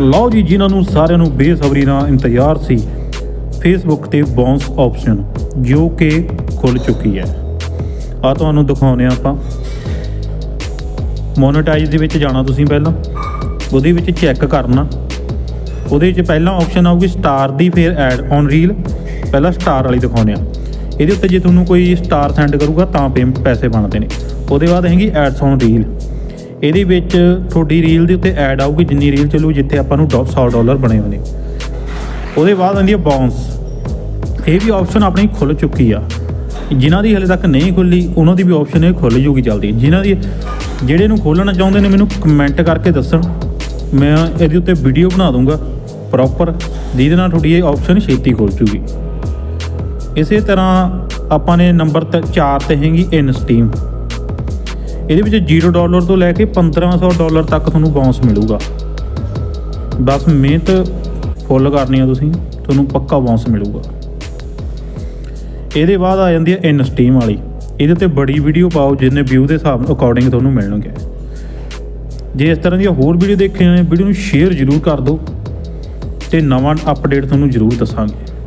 ਲਓ ਜੀ, ਜਿਨ੍ਹਾਂ ਨੂੰ ਸਾਰਿਆਂ ਨੂੰ ਬੇਸਬਰੀ ਨਾਲ ਇੰਤਜ਼ਾਰ ਸੀ ਫੇਸਬੁੱਕ ਤੇ ਬੌਂਸ ਆਪਸ਼ਨ ਜੋ ਕਿ ਖੁੱਲ ਚੁੱਕੀ ਹੈ। ਆ ਤੁਹਾਨੂੰ ਦਿਖਾਉਂਦੇ ਹਾਂ ਆਪਾਂ। ਮੋਨੇਟਾਈਜ਼ ਦੇ ਵਿੱਚ ਜਾਣਾ ਤੁਸੀਂ ਪਹਿਲਾਂ। ਉਹਦੇ ਵਿੱਚ ਚੈੱਕ ਕਰਨਾ। ਉਹਦੇ ਵਿੱਚ ਪਹਿਲਾਂ ਆਪਸ਼ਨ ਆਊਗੀ ਸਟਾਰ ਦੀ ਫਿਰ ਐਡ ਔਨ ਰੀਲ ਪਹਿਲਾਂ ਸਟਾਰ ਵਾਲੀ ਦਿਖਾਉਂਦੇ ਆ ਇਹਦੇ ਉੱਤੇ ਜੇ ਤੁਹਾਨੂੰ ਕੋਈ ਸਟਾਰ ਸੈਂਡ ਕਰੂਗਾ ਤਾਂ ਪੇ ਪੈਸੇ ਬਣਦੇ ਨੇ। ਉਹਦੇ ਬਾਅਦ ਹੈਗੀ ਐਡਸ ਔਨ ਰੀਲ ਇਹਦੇ ਵਿੱਚ ਤੁਹਾਡੀ ਰੀਲ ਦੇ ਉੱਤੇ ਐਡ ਆਊਗੀ, ਜਿੰਨੀ ਰੀਲ ਚੱਲੂ, ਜਿੱਥੇ ਆਪਾਂ ਨੂੰ 100 ਡਾਲਰ ਬਣੇ ਹੋਣੇ ਉਹਦੇ ਬਾਅਦ ਆਉਂਦੀ ਹੈ ਬਾਉਂਸ ਇਹ ਵੀ ਆਪਸ਼ਨ ਆਪਣੀ ਖੁੱਲ ਚੁੱਕੀ ਆ। ਜਿਨ੍ਹਾਂ ਦੀ ਹਲੇ ਤੱਕ ਨਹੀਂ ਖੁੱਲੀ ਉਹਨਾਂ ਦੀ ਵੀ ਆਪਸ਼ਨ ਇਹ ਖੁੱਲ ਜੂਗੀ ਜਲਦੀ। ਜਿਨ੍ਹਾਂ ਦੀ ਜਿਹੜੇ ਨੂੰ ਖੋਲਣਾ ਚਾਹੁੰਦੇ ਨੇ, ਮੈਨੂੰ ਕਮੈਂਟ ਕਰਕੇ ਦੱਸਣ। ਮੈਂ ਇਹਦੇ ਉੱਤੇ ਵੀਡੀਓ ਬਣਾ ਦੂੰਗਾ ਪ੍ਰੋਪਰ ਜਿਹਦੇ ਨਾਲ ਤੁਹਾਡੀ ਇਹ ਆਪਸ਼ਨ ਛੇਤੀ ਖੁੱਲ ਜੂਗੀ। ਇਸੇ ਤਰ੍ਹਾਂ ਆਪਾਂ ਨੇ ਨੰਬਰ 4 ਤੇ ਹੈਗੀ ਇਨ ਸਟੀਮ ਇਹਦੇ ਵਿੱਚ 0 ਡਾਲਰ ਤੋਂ ਲੈ ਕੇ 1500 ਡਾਲਰ ਤੱਕ ਤੁਹਾਨੂੰ ਬਾਉਂਸ ਮਿਲੂਗਾ। ਬਸ ਮਿਹਨਤ ਫੁੱਲ ਕਰਨੀ ਆ ਤੁਸੀਂ, ਤੁਹਾਨੂੰ ਪੱਕਾ ਬਾਉਂਸ ਮਿਲੂਗਾ। ਇਹਦੇ ਬਾਅਦ ਆ ਜਾਂਦੀ ਹੈ ਇਨ ਸਟੀਮ ਵਾਲੀ। ਇਹਦੇ ਤੇ ਬੜੀ ਵੀਡੀਓ ਪਾਓ, ਜਿੰਨੇ ਵਿਊ ਦੇ ਹਿਸਾਬ ਅਕੋਰਡਿੰਗ ਤੁਹਾਨੂੰ ਮਿਲਣਗੇ। ਜੇ ਇਸ ਤਰ੍ਹਾਂ ਦੀਆਂ ਹੋਰ ਵੀਡੀਓ ਦੇਖਣੇ ਨੇ ਵੀਡੀਓ ਨੂੰ ਸ਼ੇਅਰ ਜ਼ਰੂਰ ਕਰ ਦਿਓ। ਤੇ ਨਵਾਂ ਅਪਡੇਟ ਤੁਹਾਨੂੰ ਜ਼ਰੂਰ ਦੱਸਾਂਗੇ।